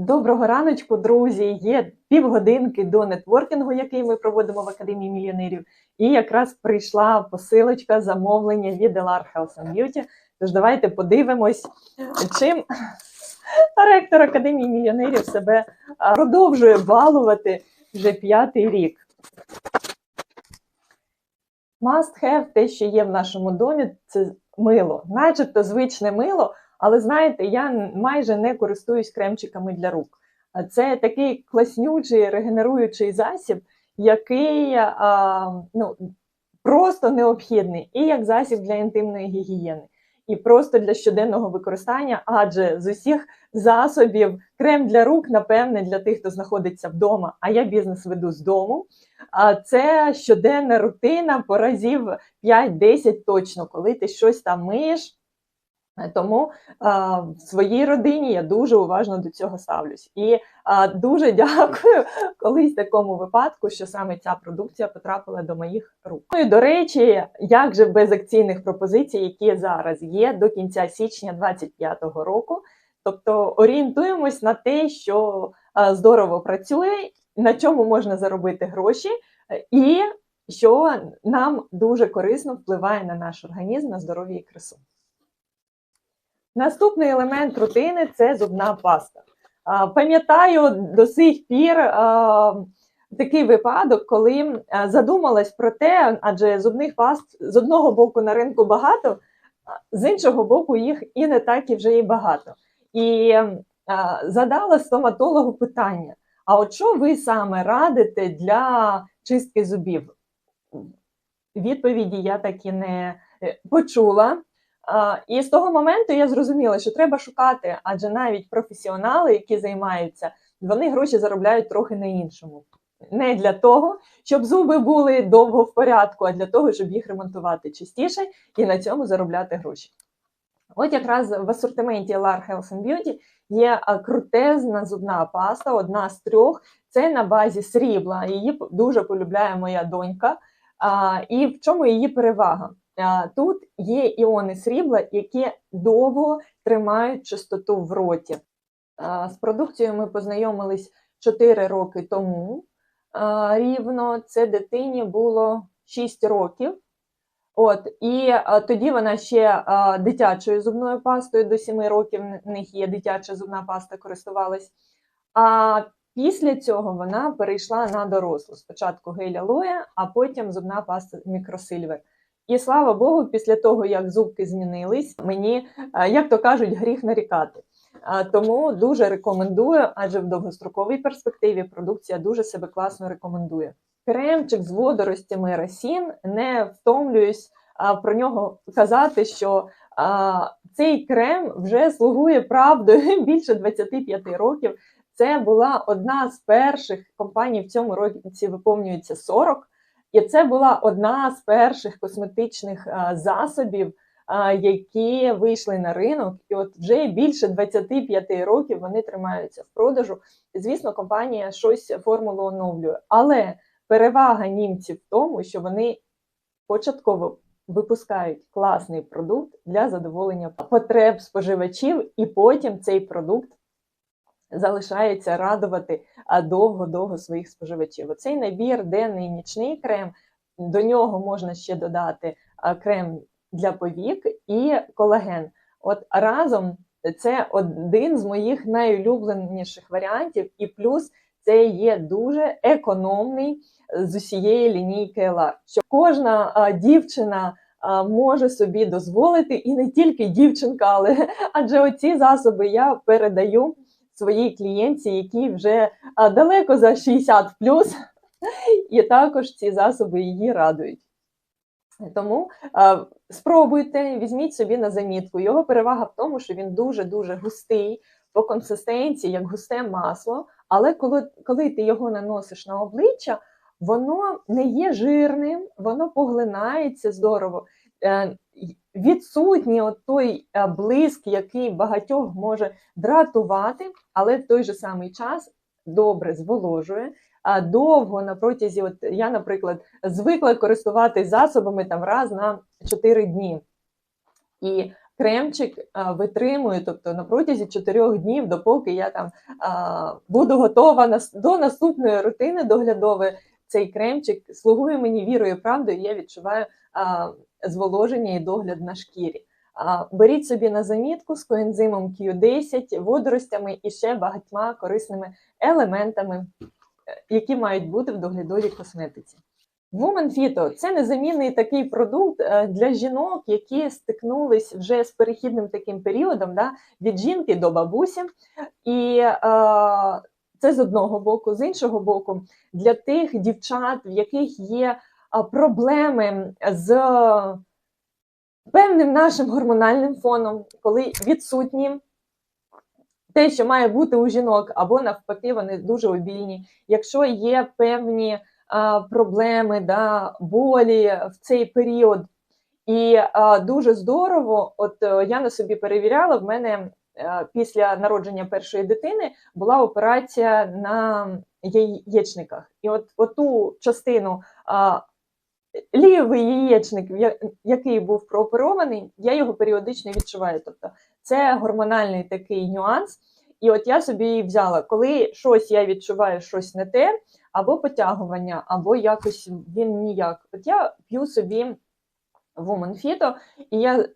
Доброго раночку, друзі! Є півгодинки до нетворкінгу, який ми проводимо в Академії мільйонерів. І якраз прийшла посилочка замовлення від LR Health and Beauty. Тож давайте подивимось, чим ректор Академії мільйонерів себе продовжує балувати вже п'ятий рік. Must have те, що є в нашому домі, це мило, начебто звичне мило. Але знаєте, я майже не користуюсь кремчиками для рук. Це такий класнючий регенеруючий засіб, який а, ну, просто необхідний і як засіб для інтимної гігієни, і просто для щоденного використання, адже з усіх засобів крем для рук, напевне, для тих, хто знаходиться вдома, а я бізнес веду з дому. А це щоденна рутина по разів 5-10 точно, коли ти щось там миєш. Тому а, в своїй родині я дуже уважно до цього ставлюсь. І а, дуже дякую колись такому випадку, що саме ця продукція потрапила до моїх рук. Ну і до речі, як же без акційних пропозицій, які зараз є до кінця січня 2025 року. Тобто орієнтуємось на те, що а, здорово працює, на чому можна заробити гроші, е, і що нам дуже корисно впливає на наш організм, на здоров'я і красу. Наступний елемент рутини це зубна паста. Пам'ятаю до сих пір такий випадок, коли задумалась про те, адже зубних паст з одного боку на ринку багато, з іншого боку, їх і не так і вже і багато. І задала стоматологу питання: а от що ви саме радите для чистки зубів? Відповіді я так і не е, почула. І з того моменту я зрозуміла, що треба шукати, адже навіть професіонали, які займаються, вони гроші заробляють трохи на іншому. Не для того, щоб зуби були довго в порядку, а для того, щоб їх ремонтувати частіше і на цьому заробляти гроші. От якраз в асортименті LR Health and Beauty є крутезна зубна паста, одна з трьох. Це на базі срібла. Її дуже полюбляє моя донька. І в чому її перевага? Тут є іони срібла, які довго тримають чистоту в роті. З продукцією ми познайомились 4 роки тому рівно. Це дитині було 6 років. От, і тоді вона ще дитячою зубною пастою до 7 років в них є дитяча зубна паста, користувалась. А після цього вона перейшла на дорослу. Спочатку гель алоє, а потім зубна паста мікросильвер. І слава Богу, після того, як зубки змінились, мені, е, як то кажуть, гріх нарікати. Тому дуже рекомендую, адже в довгостроковій перспективі продукція дуже себе класно рекомендує. Кремчик з водоростями росін, не втомлююсь про нього казати, що цей крем вже слугує правдою більше 25 років. Це була одна з перших компаній в цьому році виповнюється 40. І це була одна з перших косметичних засобів, які вийшли на ринок, і от вже більше 25 років вони тримаються в продажу. Звісно, компанія щось формулу оновлює, але перевага німців в тому, що вони початково випускають класний продукт для задоволення потреб споживачів, і потім цей продукт залишається радувати довго-довго своїх споживачів. Оцей набір денний і нічний крем. До нього можна ще додати крем для повік і колаген. От разом це один з моїх найулюбленіших варіантів, і плюс це є дуже економний з усієї лінійки LR. Що кожна дівчина може собі дозволити, і не тільки дівчинка, але адже оці засоби я передаю своїй клієнтці, які вже далеко за 60 плюс, і також ці засоби її радують. Тому спробуйте, візьміть собі на замітку. Його перевага в тому, що він дуже-дуже густий по консистенції, як густе масло. Але коли, коли ти його наносиш на обличчя, воно не є жирним, воно поглинається здорово. Е, Відсутній от той е, блиск, який багатьох може дратувати, але в той же самий час добре зволожує. А довго на протязі, от я, наприклад, звикла користуватись засобами там раз на 4 дні. І кремчик а, витримує, тобто на протязі 4 днів, допоки я там буду готова до наступної рутини доглядової, цей кремчик слугує мені вірою і правдою, я відчуваю а, зволоження і догляд на шкірі. А, Беріть собі на замітку з коензимом Q10, водоростями і ще багатьма корисними елементами, е, які мають бути в доглядовій косметиці. Woman Phyto – це незамінний такий продукт е, для жінок, які стикнулись вже з перехідним таким періодом да, від жінки до бабусі. І е, це з одного боку, з іншого боку, для тих дівчат, в яких є проблеми з певним нашим гормональним фоном, коли відсутні те, що має бути у жінок, або навпаки, вони дуже обільні. Якщо є певні проблеми, да, болі в цей період, і а, дуже здорово, от е, я на собі перевіряла, в мене після народження першої дитини була операція на яєчниках. І от оту частину а, лівий яєчник, який був прооперований, я його періодично відчуваю. Тобто це гормональний такий нюанс. І от я собі взяла, коли щось я відчуваю щось не те, або потягування, або якось він ніяк. От я п'ю собі Woman Phyto, і я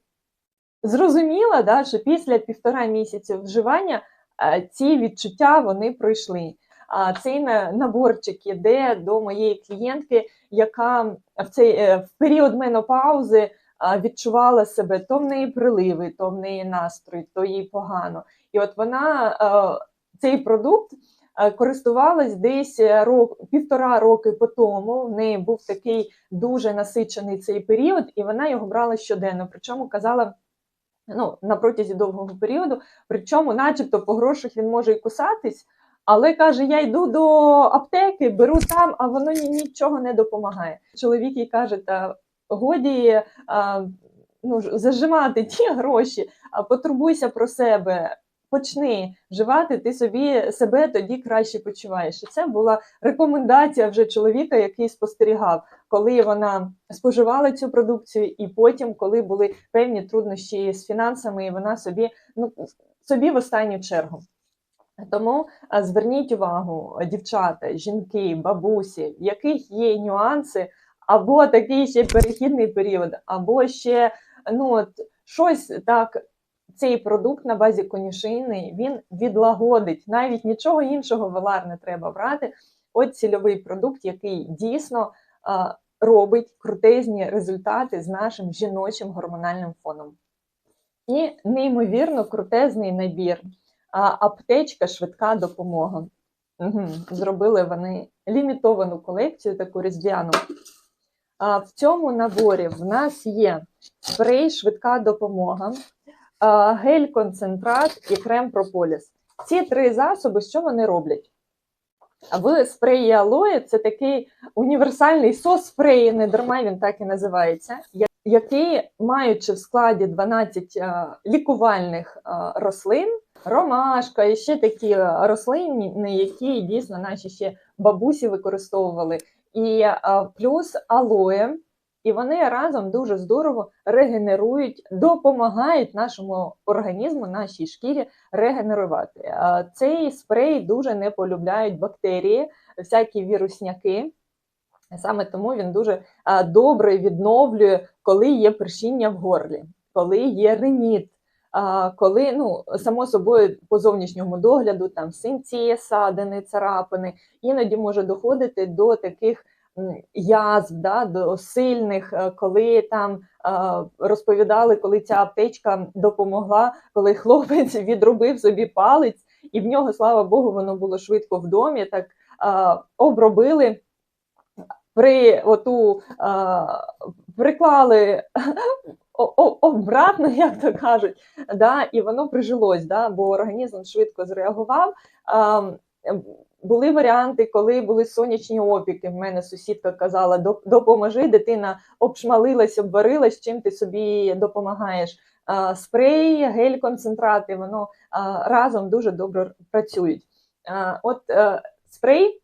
зрозуміла, да, що після півтора місяця вживання е, ці відчуття вони пройшли. А цей наборчик іде до моєї клієнтки, яка в цей е, в період менопаузи а, відчувала себе то в неї приливи, то в неї настрій, то їй погано. І от вона е, цей продукт е, користувалась десь е, рок, півтора роки по тому. В неї був такий дуже насичений цей період, і вона його брала щоденно. Причому казала. Ну, на протязі довгого періоду, причому, начебто, по грошах він може і кусатись, але каже: я йду до аптеки, беру там, а воно ні- нічого не допомагає. Чоловік їй каже, та годі а, ну, зажимати ті гроші, потурбуйся про себе. Почни вживати, ти собі себе тоді краще почуваєш. І це була рекомендація вже чоловіка, який спостерігав, коли вона споживала цю продукцію, і потім, коли були певні труднощі з фінансами, і вона собі ну собі в останню чергу. Тому зверніть увагу, дівчата, жінки, бабусі, в яких є нюанси, або такий ще перехідний період, або ще ну от щось так. Цей продукт на базі конюшини він відлагодить. Навіть нічого іншого велар не треба брати. От цільовий продукт, який дійсно робить крутезні результати з нашим жіночим гормональним фоном. І неймовірно крутезний набір. Аптечка швидка допомога. Угу. Зробили вони лімітовану колекцію, таку різдвяну. В цьому наборі в нас є спрей швидка допомога, а, гель-концентрат і крем прополіс. Ці три засоби, що вони роблять? В спреї алоє це такий універсальний сос спреї, не дарма він так і називається, який, маючи в складі 12 а, лікувальних а, рослин, ромашка і ще такі рослини, які дійсно наші ще бабусі використовували, і а, плюс алоє, і вони разом дуже здорово регенерують, допомагають нашому організму, нашій шкірі регенерувати. Цей спрей дуже не полюбляють бактерії, всякі вірусняки. Саме тому він дуже добре відновлює, коли є першіння в горлі, коли є реніт, коли ну само собою по зовнішньому догляду там синці, садини, царапини, іноді може доходити до таких язв, да, до сильних, е, коли там е, розповідали, коли ця аптечка допомогла, коли хлопець відробив собі палець, і в нього, слава Богу, воно було швидко в домі. Так е, обробили. При оту е, приклали обратно, як то кажуть, да, і воно прижилось, да, бо організм швидко зреагував. А, були варіанти, коли були сонячні опіки. В мене сусідка казала: «Доп- допоможи, дитина обшмалилась, обварилась, чим ти собі допомагаєш. Спрей, гель-концентрати, воно разом дуже добре працюють. От е, спрей.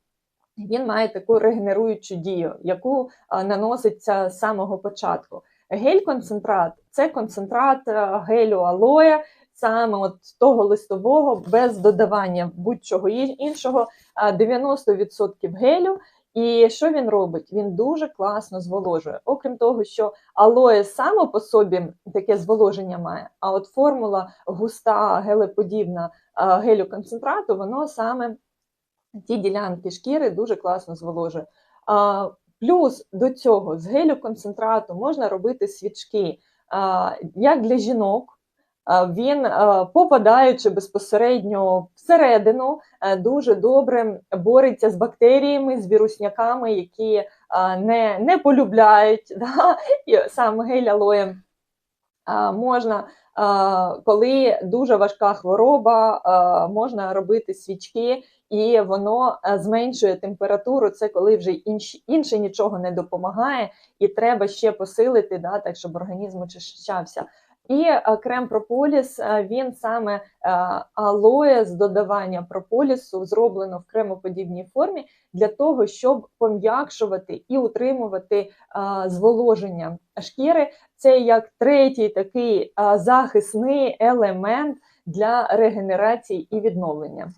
Він має таку регенеруючу дію, яку наноситься з самого початку. Гель-концентрат це концентрат е, гелю алоє, саме от того листового, без додавання будь-чого іншого, 90% гелю. І що він робить? Він дуже класно зволожує. Окрім того, що алоє само по собі таке зволоження має, а от формула густа, гелеподібна гелю-концентрату, воно саме ті ділянки шкіри дуже класно зволожує. Плюс до цього з гелю-концентрату можна робити свічки як для жінок. А, Він, попадаючи безпосередньо всередину, е, дуже добре бореться з бактеріями, з вірусняками, які не, не полюбляють да, і сам гель алоє. Можна, коли дуже важка хвороба, можна робити свічки, і воно зменшує температуру. Це коли вже інш, інше нічого не допомагає, і треба ще посилити, да, так щоб організм очищався. І а, крем прополіс він саме алоє з додаванням прополісу зроблено в кремоподібній формі для того, щоб пом'якшувати і утримувати зволоження шкіри. Це як третій такий захисний елемент для регенерації і відновлення.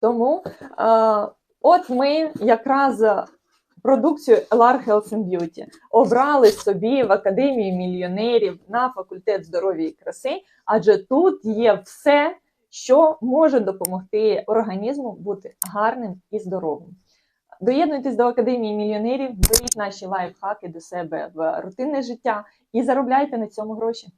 Тому от ми якраз продукцію LR Health and Beauty обрали собі в Академії мільйонерів на факультет здоров'я і краси, адже тут є все, що може допомогти організму бути гарним і здоровим. Доєднуйтесь до Академії мільйонерів, беріть наші лайфхаки до себе в рутинне життя і заробляйте на цьому гроші.